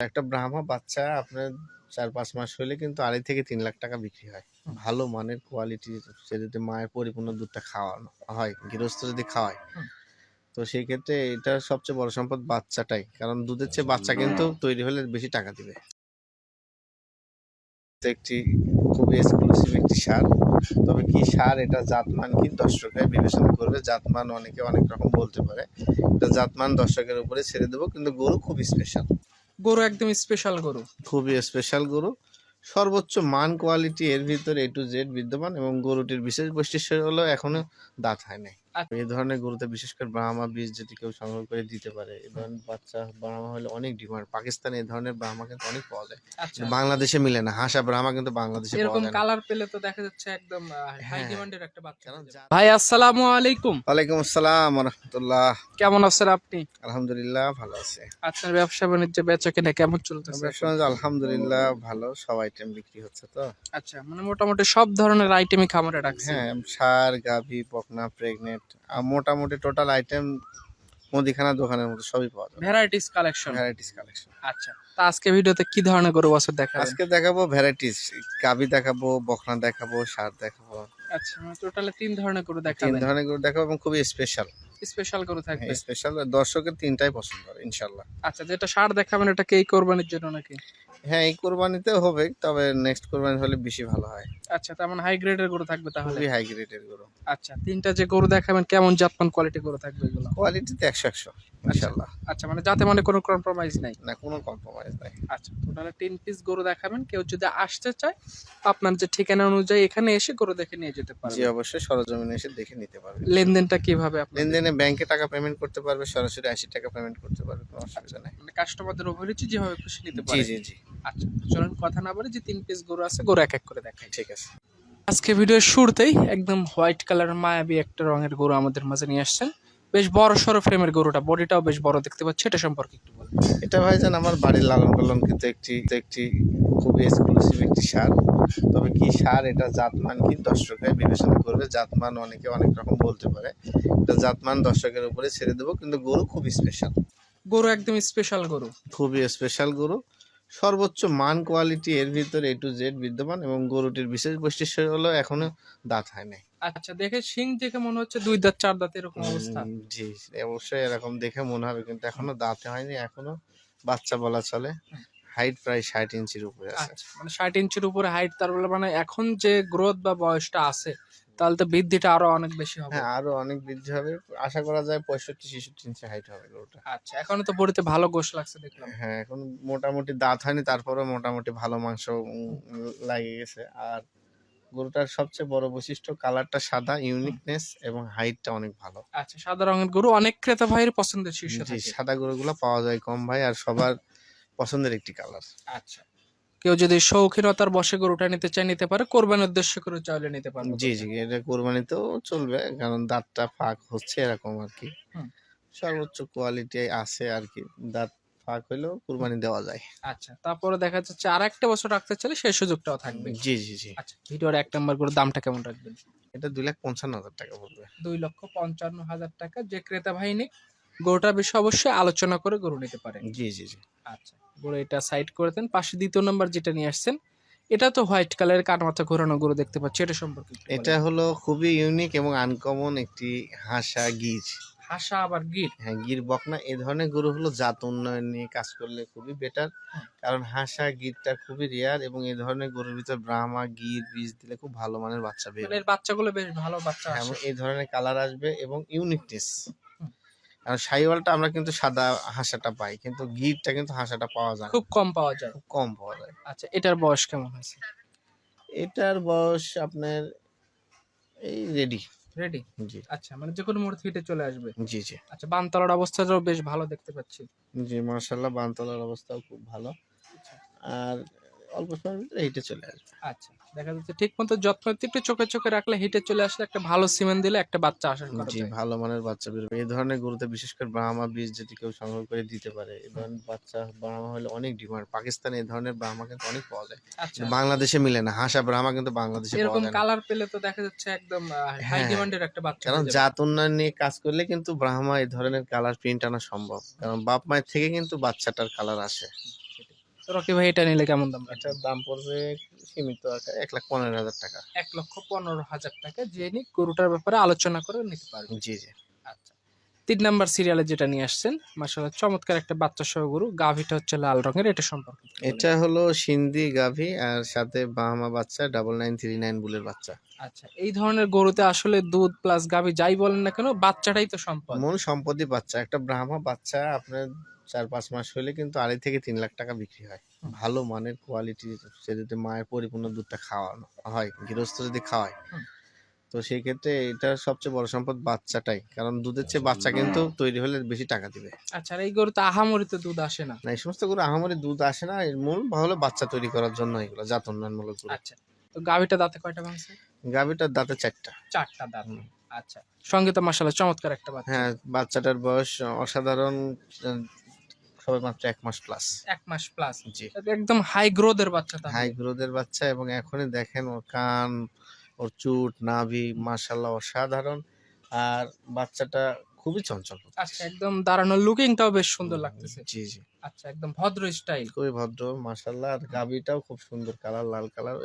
একটা ব্রাহ্মা বাচ্চা আপনার চার পাঁচ মাস হলে কিন্তু আড়াই থেকে তিন লাখ টাকা বিক্রি হয়। ভালো মানের কোয়ালিটি সে যদি মায়ের পরিপূর্ণ দুধটা খাওয়ানো হয় গৃহস্থ যদি খাওয়ায়। তো সেই ক্ষেত্রে এটা সবচেয়ে বড় সম্পদ বাচ্চাটাই কারণ দুধের চেয়ে বাচ্চা কিন্তু তৈরি হলে বেশি টাকা দিবে। একটি খুবই এক্সক্লুসিভ একটি সার। তবে কি সার? এটা জাতমান কি দর্শকের বিবেচনা করবে। জাতমান অনেকে অনেক রকম বলতে পারে। এটা জাতমান দর্শকের উপরে ছেড়ে দেবো কিন্তু গরু খুব স্পেশাল গরু একদম স্পেশাল গরু খুবই স্পেশাল গরু সর্বোচ্চ মান কোয়ালিটি এর ভিতরে এ টু জেড বিদ্যমান এবং গরুটির বিশেষ বৈশিষ্ট্য হলো এখনও দাঁত হয় নাই। এই ধরনের গরুতে বিশেষ করে ব্রাহ্মা বীজ যদি কেউ সংগ্রহ করে দিতে পারে এই ধরনের বাচ্চা ব্রাহ্মা হলে অনেক ডিমান্ড। পাকিস্তানে এই ধরনের ব্রাহ্মা কিন্তু অনেক পাওয়া যায়। আচ্ছা। বাংলাদেশে মিলে না হাসা ব্রাহ্মা কিন্তু বাংলাদেশে এরকম কালার পেলে তো দেখা যাচ্ছে একদম হাই হ্যাঁ। ডিমান্ডের একটা বাচ্চা ভাই আসসালামু আলাইকুম। ওয়ালাইকুম আসসালাম রহমতুল্লাহ কেমন আছেন আপনি? আলহামদুলিল্লাহ ভালো আছে। আপনার ব্যবসা বাণিজ্য বেচা কিনা কেমন চলতেছে? ব্যবসা আলহামদুলিল্লাহ ভালো সব আইটেম বিক্রি হচ্ছে তো। আচ্ছা মানে মোটামুটি সব ধরনের আইটেমই খামারে রাখছে হ্যাঁ সার গাভি বকনা প্রেগনেন্ট আর মোটামুটি টোটাল আইটেম মুদিখানা দোকানের মতো সবই পাওয়া যাবে। ভ্যারাইটিস কালেকশন ভ্যারাইটিস কালেকশন আচ্ছা তা আজকে ভিডিওতে কি ধরনের গরু বছর দেখাবেন? আজকে দেখাবো ভ্যারাইটিস দেখাবো বকনা দেখাবো সার দেখাবো। আচ্ছা মানে টোটালে তিন ধরনের গরু তিন ধরনের গরু দেখাবো এবং খুবই স্পেশাল স্পেশাল গরু থাকবে? স্পেশাল দর্শকের তিনটাই পছন্দ হবে ইনশাল্লাহ আচ্ছা যেটা সার দেখাবেন এটা কি কোরবানির জন্য নাকি? হ্যাঁ এই কোরবানিতেও হবে তবে নেক্সট কোরবানি হলে বেশি ভালো হয়। আচ্ছা তেমন হাই গ্রেডের গরু থাকবে তাহলে? খুবই হাই গ্রেডের গরু। আচ্ছা তিনটা যে গরু দেখাবেন কেমন জাতমান কোয়ালিটি গরু থাকবে এগুলো? কোয়ালিটিতে একশো একশো ইনশাল্লাহ। আচ্ছা মানে যাতে মানে কোনো কম্প্রোমাইজ নাই? না কোনো কম্প্রোমাইজ নাই। আচ্ছা টোটালে তিন পিস গরু দেখাবেন কেউ যদি আসতে চায় আপনার যে ঠিকানা অনুযায়ী এখানে এসে গরু দেখে নিয়ে যেতে পারবে। জি অবশ্যই সরজমিনে এসে দেখে নিতে পারবে। লেনদেনটা কীভাবে আপনি লেনদেনে ব্যাংকে টাকা পেমেন্ট করতে পারবে সরাসরি আশি টাকা পেমেন্ট করতে পারবে কোনো অসুবিধা নাই। মানে কাস্টমারদের অভিরুচি যেভাবে খুশি নিতে জি জি জি। আচ্ছা চলুন কথা না বলে যে তিন পিস গরু আছে গরু এক এক করে দেখাই। ঠিক আছে। আজকে ভিডিওর শুরুতেই একদম হোয়াইট কালার মায়াবী একটা রঙের গরু আমাদের মাঝে নিয়ে আসছেন। বেশ বড় সড়ো ফ্রেমের গরুটা বডিটাও বেশ বড় দেখতে পাচ্ছি এটা সম্পর্কে একটু বলুন। এটা ভাইজান আমার বাড়ির লালন পালন কিন্তু একটি একটি খুবই এক্সক্লুসিভ একটি সার। তবে কি সার এটা জাতমান কি দর্শকের বিবেচনা করবে। জাতমান অনেকে অনেক রকম বলতে পারে। এটা জাতমান দর্শকের উপরে ছেড়ে দেবো কিন্তু গরু খুব স্পেশাল গরু একদম স্পেশাল গরু। খুবই স্পেশাল গরু। সর্বোচ্চ মান কোয়ালিটি এর ভিতরে এ টু জেড বিদ্যমান এবং গরুটির বিশেষ বৈশিষ্ট্য হলো এখনও দাঁত হয় নাই। আচ্ছা দেখে শিং দেখে মনে হচ্ছে দুই দাঁত চার দাঁত এরকম অবস্থা। জি অবশ্যই এরকম দেখে মনে হবে কিন্তু এখনও দাঁতে হয়নি এখনও বাচ্চা বলা চলে। হাইট প্রায় ষাট ইঞ্চির উপরে আছে। আচ্ছা মানে ষাট ইঞ্চির উপরে হাইট তার বলে মানে এখন যে গ্রোথ বা বয়সটা আছে তাহলে তো বৃদ্ধিটা আরও অনেক বেশি হবে। হ্যাঁ আরও অনেক বৃদ্ধি হবে। আশা করা যায় পঁয়ষট্টি ছেষট্টি ইঞ্চি হাইট হবে গরুটা। আচ্ছা এখনও তো বড়িতে ভালো গোশ লাগছে দেখলাম। হ্যাঁ এখন মোটামুটি দাঁত হয়নি তারপরে মোটামুটি ভালো মাংস লাগে গেছে। আর গরুটার সবচেয়ে বড় বৈশিষ্ট্য কালারটা সাদা ইউনিকনেস এবং হাইটটা অনেক ভালো। আচ্ছা সাদা রঙের গরু অনেক ক্রেতা ভাইয়ের পছন্দের শীর্ষ থাকে। সাদা গরুগুলো পাওয়া যায় কম ভাই আর সবার পছন্দের একটি কালার। আচ্ছা কেউ যদি শৌখিনতার বসে গরুটা নিতে চায় নিতে পারে। কোরবানির উদ্দেশ্য করে চাইলে নিতে পারবে। জি জি এটা কোরবানিতেও চলবে কারণ দাঁতটা ফাঁক হচ্ছে এরকম আর কি। সর্বোচ্চ কোয়ালিটি আছে আর কি। দাঁত ফাঁক হইলেও কোরবানি দেওয়া যায়। আচ্ছা তারপরে দেখা যাচ্ছে আর একটা বছর রাখতে চাইলে সেই সুযোগটাও থাকবে। জি জি জি। আচ্ছা ভিডিওর এক নম্বর করে দামটা কেমন রাখবেন? এটা দুই লাখ পঞ্চান্ন হাজার টাকা পড়বে। দুই লক্ষ পঞ্চান্ন হাজার টাকা। যে ক্রেতা ভাই নিক গরুটার বিষয়ে অবশ্যই আলোচনা করে গরু নিতে পারে। জি জি জি। আচ্ছা। গরু এটা সাইড করে দেন। পাশে দ্বিতীয় নাম্বার যেটা নিয়ে আসছেন এটা তো হোয়াইট কালারের কান মাথা ঘোরানো গরু দেখতে পাচ্ছি এটা সম্পর্কে এটা হলো খুবই ইউনিক এবং আনকমন একটি হাসা গির হাসা আবার গির? হ্যাঁ গির বকনা এই ধরনের গরু হলো জাত উন্নয়ন নিয়ে কাজ করলে খুবই বেটার হ্যাঁ। কারণ হাসা গিরটা খুবই রেয়ার এবং এই ধরনের গরুর ভিতর ব্রাহ্মা গির বীজ দিলে খুব ভালো মানের বাচ্চা বের মানে এর বাচ্চাগুলো বেশ ভালো বাচ্চা হ্যাঁ, এবং এই ধরনের কালার আসবে এবং ইউনিকনেস কারণ সাইওয়ালটা আমরা কিন্তু সাদা হাসাটা পাই কিন্তু গিরটা কিন্তু হাসাটা পাওয়া যায় খুব কম পাওয়া যায়। খুব কম পাওয়া যায়। আচ্ছা এটার বয়স কেমন আছে এটার বয়স আপনার এই রেডি। রেডি? জি। আচ্ছা মানে যে কোনো মুহূর্তে হিটে চলে আসবে। জি জি। আচ্ছা বানতলার অবস্থাটাও বেশ ভালো দেখতে পাচ্ছি। জি মার্শাল্লাহ বানতলার অবস্থাও খুব ভালো। আর অল্প সময়ের ভিতরে হিটে চলে আসবে। আচ্ছা। দেখা যাচ্ছে ঠিক মতো যত্ন একটু চোখে চোখে রাখলে হিটে চলে আসলে একটা ভালো সিমেন্ট দিলে একটা বাচ্চা আসার কথা জি ভালো মানের বাচ্চা বেরোবে এই ধরনের গরুতে বিশেষ করে ব্রাহ্মা বীজ যদি কেউ সংগ্রহ করে দিতে পারে এই ধরনের বাচ্চা ব্রাহ্মা হলে অনেক ডিমান্ড পাকিস্তানে এই ধরনের ব্রাহ্মা কিন্তু অনেক পাওয়া যায়। আচ্ছা। বাংলাদেশে মিলে না হাসা ব্রাহ্মা কিন্তু বাংলাদেশে পাওয়া এরকম কালার পেলে তো দেখা যাচ্ছে একদম হাই হ্যাঁ। ডিমান্ডের একটা বাচ্চা কারণ জাত উন্নয়ন নিয়ে কাজ করলে কিন্তু ব্রাহ্মা এই ধরনের কালার প্রিন্ট আনা সম্ভব। কারণ বাপ মায়ের থেকে কিন্তু বাচ্চাটার কালার আসে। রকি ভাই এটা নিলে কেমন দাম এটার দাম পড়বে সীমিত আকারে এক লাখ পনেরো হাজার টাকা। এক লক্ষ পনেরো হাজার টাকা নিক গরুটার ব্যাপারে আলোচনা করে নিতে পারবেন জি জি। আচ্ছা তিন নাম্বার সিরিয়ালে যেটা নিয়ে আসছেন মাসাল্লাহ চমৎকার একটা বাচ্চা সহ গরু গাভিটা হচ্ছে লাল রঙের এটা সম্পর্কে এটা হলো সিন্ধি গাভি আর সাথে বাহামা বাচ্চা ডাবল নাইন থ্রি নাইন বুলের বাচ্চা। আচ্ছা এই ধরনের গরুতে আসলে দুধ প্লাস গাভি যাই বলেন না কেন বাচ্চাটাই তো সম্পদ। মূল সম্পত্তি বাচ্চা একটা ব্রাহ্মা বাচ্চা আপনার চার পাঁচ মাস হলে কিন্তু আড়াই থেকে তিন লাখ টাকা বিক্রি হয়। ভালো মানের কোয়ালিটি সে যদি মায়ের পরিপূর্ণ দুধটা খাওয়ানো হয় গৃহস্থ যদি খাওয়ায়। তো সেই ক্ষেত্রে এটা সবচেয়ে বড় সম্পদ বাচ্চাটাই কারণ দুধের চেয়ে বাচ্চা কিন্তু তৈরি হলে বেশি টাকা দিবে। আচ্ছা আর এই গরুতে আহামরিতে দুধ আসে না? না এই সমস্ত গরু আহামরি দুধ আসে না। এর মূল হলো বাচ্চা তৈরি করার জন্য এগুলো জাত উন্নয়নমূলক গরু। আচ্ছা তো গাভিটা দাঁতে কয়টা ভাঙছে গাভিটার দাঁতে চারটা। চারটা দাঁত। আচ্ছা সঙ্গে তো মাসাল্লাহ চমৎকার একটা বাচ্চা। হ্যাঁ বাচ্চাটার বয়স অসাধারণ সবে মাত্র এক মাস প্লাস এক মাস প্লাস জি। একদম হাই গ্রোথের বাচ্চা। হাই গ্রোথের বাচ্চা এবং এখনই দেখেন ওর কান ওর চুট নাভি মাশাল্লাহ অসাধারণ। আর বাচ্চাটা খুবই চঞ্চল আচ্ছা একদম দাঁড়ানো লুকিংটাও বেশ সুন্দর লাগতেছে। জি জি। আচ্ছা একদম ভদ্র স্টাইল খুবই ভদ্র মাশাল্লাহ আর গাবিটাও খুব সুন্দর কালার লাল কালার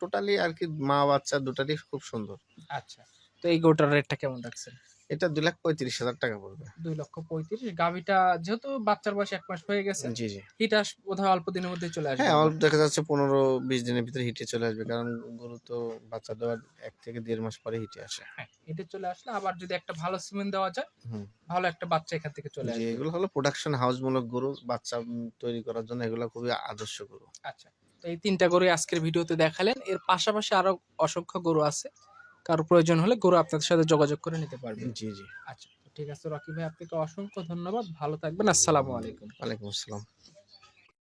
টোটালি আর কি মা বাচ্চা দুটারই খুব সুন্দর। আচ্ছা তো এই গোটার রেটটা কেমন রাখছেন? এটা দুই লাখ পঁয়ত্রিশ হাজার টাকা পড়বে। দুই লক্ষ পঁয়ত্রিশ। গাভিটা যেহেতু বাচ্চার বয়স এক মাস হয়ে গেছে জি জি। হিট আস বোধহয় অল্প দিনের মধ্যে চলে আসবে। হ্যাঁ অল্প দেখা যাচ্ছে পনেরো বিশ দিনের ভিতরে হিটে চলে আসবে কারণ গরু তো বাচ্চা দেওয়ার এক থেকে দেড় মাস পরে হিটে আসে। হ্যাঁ হিটে চলে আসলে আবার যদি একটা ভালো সিমেন্ট দেওয়া যায় হুম। ভালো একটা বাচ্চা এখান থেকে চলে আসবে। এগুলো হলো প্রোডাকশন হাউস মূলক গরু বাচ্চা তৈরি করার জন্য এগুলো খুবই আদর্শ গরু। আচ্ছা তো এই তিনটা গরু আজকের ভিডিওতে দেখালেন। এর পাশাপাশি আরও অসংখ্য গরু আছে। কারও প্রয়োজন হলে গরু আপনাদের সাথে যোগাযোগ করে নিতে পারবেন জি জি। আচ্ছা ঠিক আছে রকি ভাই আপনাকে অসংখ্য ধন্যবাদ। ভালো থাকবেন। আসসালামু আলাইকুম। ওয়ালাইকুম আসসালাম।